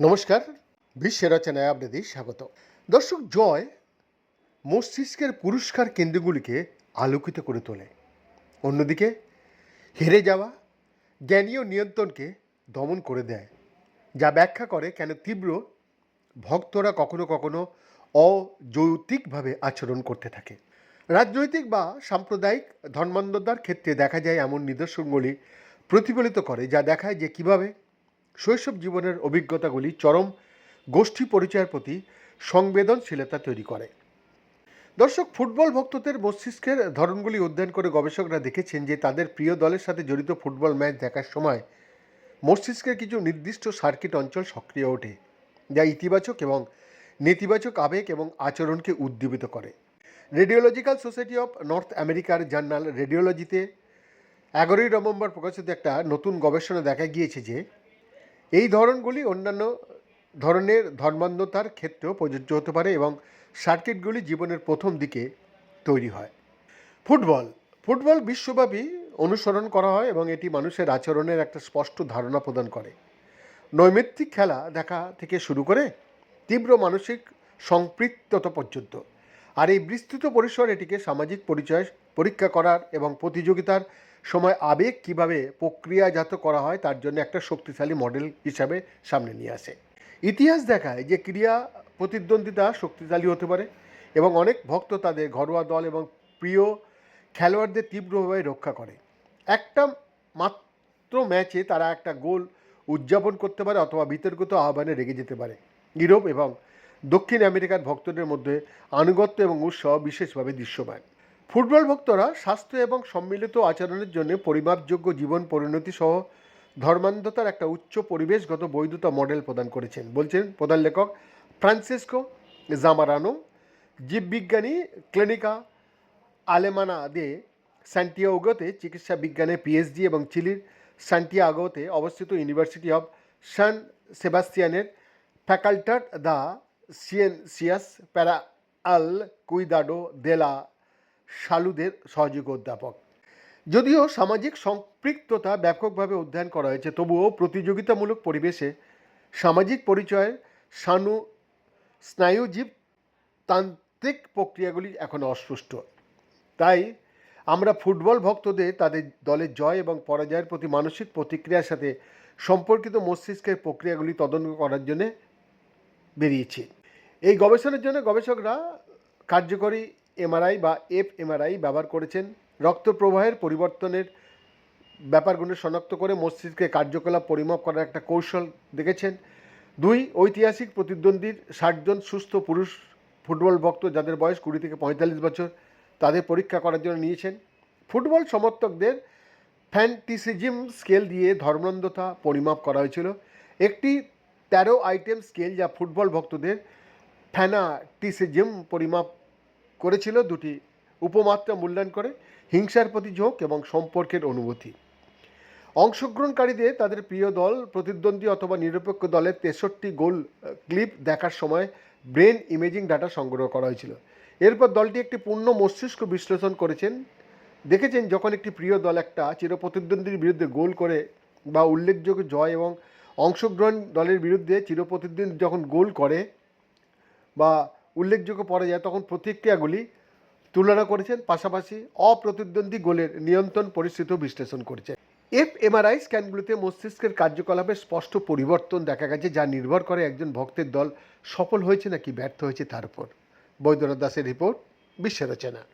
নমস্কার বিশ্বের রচনায় আপনাদের স্বাগত। দর্শক, জয় মস্তিষ্কের পুরস্কার কেন্দ্রগুলিকে আলোকিত করে তোলে। অন্যদিকে, হেরে যাওয়া জ্ঞানীয় নিয়ন্ত্রণকে দমন করে দেয়, যা ব্যাখ্যা করে কেন তীব্র ভক্তরা কখনো কখনো অযৌক্তিকভাবে আচরণ করতে থাকে। রাজনৈতিক বা সাম্প্রদায়িক ধর্মান্ধতার ক্ষেত্রে দেখা যায় এমন নিদর্শনগুলি প্রতিফলিত করে, যা দেখায় যে কীভাবে শৈশব জীবনের অভিজ্ঞতাগুলি চরম গোষ্ঠী পরিচয়ের প্রতি সংবেদনশীলতা তৈরি করে। দর্শক, ফুটবল ভক্তদের মস্তিষ্কের ধরনগুলি অধ্যয়ন করে গবেষকরা দেখেছেন যে তাদের প্রিয় দলের সাথে জড়িত ফুটবল ম্যাচ দেখার সময় মস্তিষ্কের কিছু নির্দিষ্ট সার্কিট অঞ্চল সক্রিয় ওঠে, যা ইতিবাচক এবং নেতিবাচক আবেগ এবং আচরণকে উদ্দীপিত করে। রেডিওলজিক্যাল সোসাইটি অফ নর্থ আমেরিকার জার্নাল রেডিওলজিতে এগারোই নভেম্বর প্রকাশিত একটা নতুন গবেষণা দেখা গিয়েছে যে, এই ধরনগুলি অন্যান্য ধরনের ধর্মান্ধতার ক্ষেত্রেও প্রযোজ্য হতে পারে এবং সার্কিটগুলি জীবনের প্রথম দিকে তৈরি হয়। ফুটবল ফুটবল বিশ্বব্যাপী অনুসরণ করা হয় এবং এটি মানুষের আচরণের একটা স্পষ্ট ধারণা প্রদান করে। নৈমিত্তিক খেলা দেখা থেকে শুরু করে তীব্র মানসিক সম্পৃক্ততা পর্যন্ত। আর এই বিস্তৃত পরিসর এটিকে সামাজিক পরিচয়, পরীক্ষা করার এবং প্রতিযোগিতার সময় আবেগ কীভাবে প্রক্রিয়াজাত করা হয় তার জন্য একটা শক্তিশালী মডেল হিসাবে সামনে নিয়ে আসে। ইতিহাস দেখায় যে ক্রিয়া প্রতিদ্বন্দ্বিতা শক্তিশালী হতে পারে এবং অনেক ভক্ত তাদের ঘরোয়া দল এবং প্রিয় খেলোয়াড়দের তীব্রভাবে রক্ষা করে। একটা মাত্র ম্যাচে তারা একটা গোল উদযাপন করতে পারে অথবা বিতর্কিত আহ্বানে রেগে যেতে পারে। ইউরোপ এবং দক্ষিণ আমেরিকার ভক্তদের মধ্যে আনুগত্য এবং উৎসাহ বিশেষভাবে দৃশ্যমান। ফুটবল ভক্তরা স্বাস্থ্য এবং সম্মিলিত আচরণের জন্য পরিমাপযোগ্য জীবন পরিণতি সহ ধর্মান্ধতার একটা উচ্চ পরিবেশগত বৈধতা মডেল প্রদান করেছেন, বলছেন প্রধান লেখক ফ্রান্সিসকো জামারানো, জীববিজ্ঞানী ক্লিনিকা আলেমানা দে স্যান্টিয়াগোতে চিকিৎসা বিজ্ঞানে পিএইচডি এবং চিলির সান্টিয়াগোতে অবস্থিত ইউনিভার্সিটি অফ সান সেবাস্টিয়ানের ফ্যাকাল্টার দ্য সিয়েন্সিয়াস প্যারা আল কুইদাডো দেলা শালুদের সহযোগী অধ্যাপক। যদিও সামাজিক সম্পৃক্ততা ব্যাপকভাবে অধ্যয়ন করা হয়েছে, তবুও প্রতিযোগিতামূলক পরিবেশে সামাজিক পরিচয়ের সানু স্নায়ুজীব তান্ত্রিক প্রক্রিয়াগুলি এখনও অস্পষ্ট তাই আমরা ফুটবল ভক্তদের তাদের দলের জয় এবং পরাজয়ের প্রতি মানসিক প্রতিক্রিয়ার সাথে সম্পর্কিত মস্তিষ্কের প্রক্রিয়াগুলি তদন্ত করার জন্য বেরিয়েছি। এই গবেষণার জন্য গবেষকরা কার্যকরী এমআরআই বা এফ এমআরআই ব্যবহার করেছেন। রক্ত প্রবাহের পরিবর্তনের ব্যাপারগুলো শনাক্ত করে মস্তিষ্কের কার্যকলাপ পরিমাপ করার একটা কৌশল দেখেছেন। দুই, ঐতিহাসিক প্রতিদ্বন্দ্বীর ষাটজন সুস্থ পুরুষ ফুটবল ভক্ত যাদের বয়স কুড়ি থেকে পঁয়তাল্লিশ বছর, তাদের পরীক্ষা করার জন্য নিয়েছেন। ফুটবল সমর্থকদের ফ্যান্টিসিজিম স্কেল দিয়ে ধর্মান্ধতা পরিমাপ করা হয়েছিল। একটি তেরো আইটেম স্কেল যা ফুটবল ভক্তদের ফ্যানাটিসিজিম পরিমাপ করেছিল দুটি উপমাত্রা মূল্যায়ন করে, হিংসার প্রতি ঝোঁক এবং সম্পর্কের অনুভূতি। অংশগ্রহণকারীদের তাদের প্রিয় দল, প্রতিদ্বন্দ্বী অথবা নিরপেক্ষ দলের তেষট্টি গোল ক্লিপ দেখার সময় ব্রেন ইমেজিং ডাটা সংগ্রহ করা হয়েছিল। এরপর দলটি একটি পূর্ণ মস্তিষ্ক বিশ্লেষণ করেছেন। দেখেছেন যখন একটি প্রিয় দল একটা চিরপ্রতিদ্বন্দ্বীর বিরুদ্ধে গোল করে বা উল্লেখযোগ্য জয় এবং অংশগ্রহণ দলের বিরুদ্ধে চিরপ্রতিদ্বন্দ্বী যখন গোল করে বা উল্লেখযোগ্য পরাজয় তখন প্রতিক্রিয়াগুলি তুলনা করেছেন, পাশাপাশি অপ্রতিদ্বন্দ্বী গোলের নিয়ন্ত্রণ পরিস্থিতিও বিশ্লেষণ করেছেন। এফ এমআরআই স্ক্যানগুলিতে মস্তিষ্কের কার্যকলাপের স্পষ্ট পরিবর্তন দেখা গেছে, যা নির্ভর করে একজন ভক্তের দল সফল হয়েছে নাকি ব্যর্থ হয়েছে তার উপর। বৈদ্যনাথ দাসের রিপোর্ট, বিশ্ব রচনা।